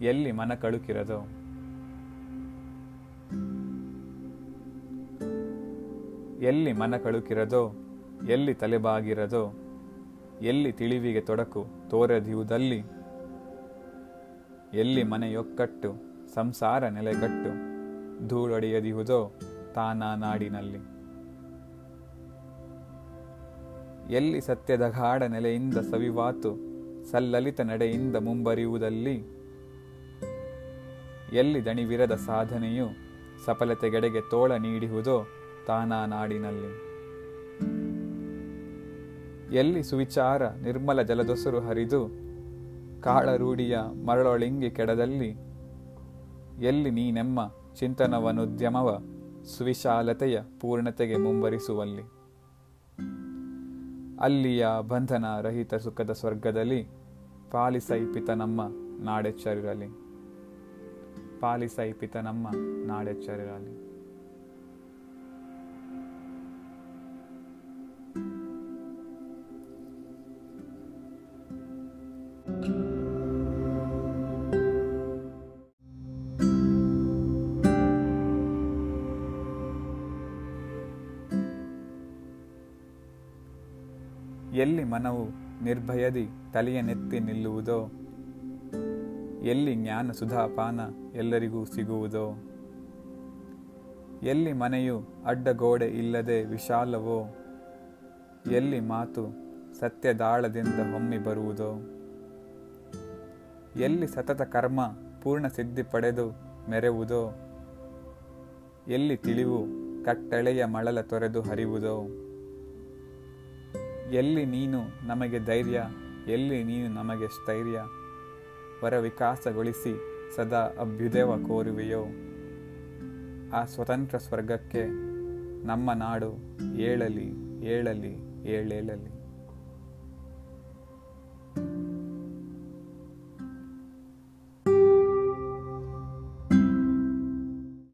ಎಲ್ಲಿ ಮನ ಕಳುಕಿರದೋ? ಎಲ್ಲಿ ಮನ ಕಳುಕಿರದೋ? ಎಲ್ಲಿ ತಲೆಬಾಗಿರದೋ? ಎಲ್ಲಿ ತಿಳಿವಿಗೆ ತೊಡಕು ತೋರದಿಯುವುದಲ್ಲಿ ಎಲ್ಲಿ ಮನೆಯೊಕ್ಕಟ್ಟು? ಸಂಸಾರ ನೆಲೆಗಟ್ಟು? ಧೂಳೊಡೆಯದಿಹುದೋ ತಾನಾ ನಾಡಿನಲ್ಲಿ ಎಲ್ಲಿ ಸತ್ಯದ ಗಾಢ ನೆಲೆಯಿಂದ ಸವಿವಾತು? ಸಲ್ಲಲಿತ ನಡೆಯಿಂದ ಮುಂಬರಿಯುವುದಲ್ಲಿ? ಎಲ್ಲಿ ದಣಿವಿರದ ಸಾಧನೆಯು ಸಫಲತೆಗೆಡೆಗೆ ತೋಳ ನೀಡಿಹುದೋ ತಾನಾ ನಾಡಿನಲ್ಲಿ ಎಲ್ಲಿ ಸುವಿಚಾರ ನಿರ್ಮಲ ಜಲದೊಸರು ಹರಿದು ಕಾಳರೂಢಿಯ ಮರಳೊಳಿಂಗಿ ಕೆಡದಲ್ಲಿ, ಎಲ್ಲಿ ನೀನೆಮ್ಮ ಚಿಂತನವನುದ್ಯಮವ ಸುವಿಶಾಲತೆಯ ಪೂರ್ಣತೆಗೆ ಮುಂಬರಿಸುವಲ್ಲಿ. ಅಲ್ಲಿಯ ಬಂಧನ ರಹಿತ ಸುಖದ ಸ್ವರ್ಗದಲ್ಲಿ ಪಾಲಿಸೈಪಿತ ನಮ್ಮ ನಾಡೆಚ್ಚರಿರಲಿ. ಪಾಲಿಸೈ ಪಿತ ನಮ್ಮ ನಾಡೆಚ್ಚರಿರಲಿ ಎಲ್ಲಿ ಮನವು ನಿರ್ಭಯದಿ ತಲೆಯನೆತ್ತಿ ನಿಲ್ಲುವುದೋ ಎಲ್ಲಿ ಜ್ಞಾನ ಸುಧಾಪಾನ ಎಲ್ಲರಿಗೂ ಸಿಗುವುದೋ? ಎಲ್ಲಿ ಮನೆಯು ಅಡ್ಡಗೋಡೆ ಇಲ್ಲದೆ ವಿಶಾಲವೋ? ಎಲ್ಲಿ ಮಾತು ಸತ್ಯದಾಳದಿಂದ ಹೊಮ್ಮಿ ಬರುವುದೋ? ಎಲ್ಲಿ ಸತತ ಕರ್ಮ ಪೂರ್ಣ ಸಿದ್ಧಿ ಪಡೆದು ಮೆರೆವುದೋ? ಎಲ್ಲಿ ತಿಳಿವು ಕಟ್ಟಳೆಯ ಮಳಲ ತೊರೆದು ಹರಿವುದೋ? ಎಲ್ಲಿ ನೀನು ನಮಗೆ ಧೈರ್ಯ, ಎಲ್ಲಿ ನೀನು ನಮಗೆ ಸ್ಥೈರ್ಯ? ವರ ವಿಕಾಸಗೊಳಿಸಿ ಸದಾ ಅಭ್ಯುದಯವ ಕೋರುವೆಯೋ. ಆ ಸ್ವತಂತ್ರ ಸ್ವರ್ಗಕ್ಕೆ ನಮ್ಮ ನಾಡು ಏಳಲಿ ಏಳಲಿ ಏಳೇಳಲಿ.